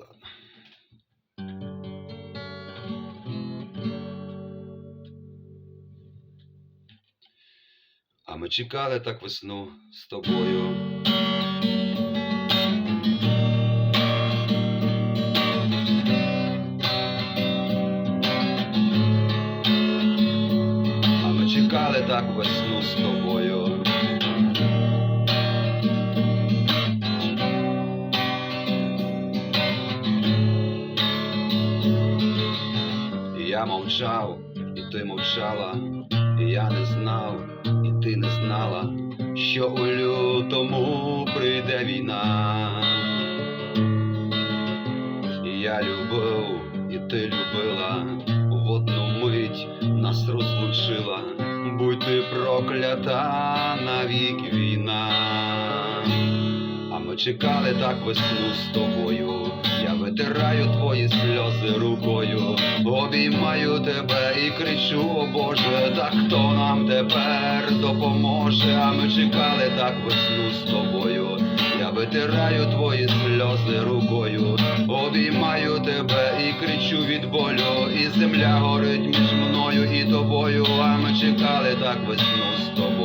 Ладно. А ми чекали так весну з тобою. А ми чекали так весну з тобою. Я мовчав, і ти мовчала, і я не знав, і ти не знала, що у лютому прийде війна. І я любив, і ти любила, в одну мить нас розлучила, будь ти проклята навік війна. Чекали так весну з тобою. Я витираю твої сльози рукою, обіймаю тебе і кричу, о Боже, та хто нам тепер допоможе? А ми чекали так весну з тобою. Я витираю твої сльози рукою, обіймаю тебе і кричу від болю, і земля горить між мною і тобою, а ми чекали так весну з тобою.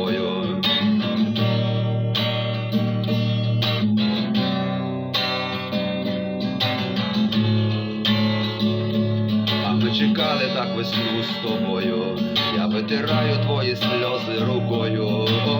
Чекали так весну з тобою. Я витираю твої сльози рукою,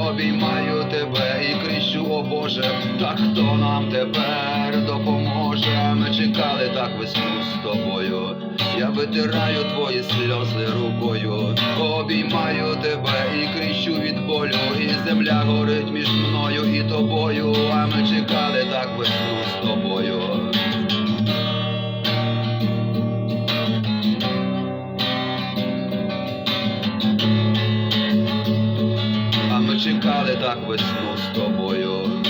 обіймаю тебе і кричу, о Боже, та хто нам тепер допоможе? Ми чекали так весну з тобою. Я витираю твої сльози рукою, обіймаю тебе і кричу від болю, і земля горить між мною і тобою. А ми чекали так весну з тобою. Чекали так весну з тобою.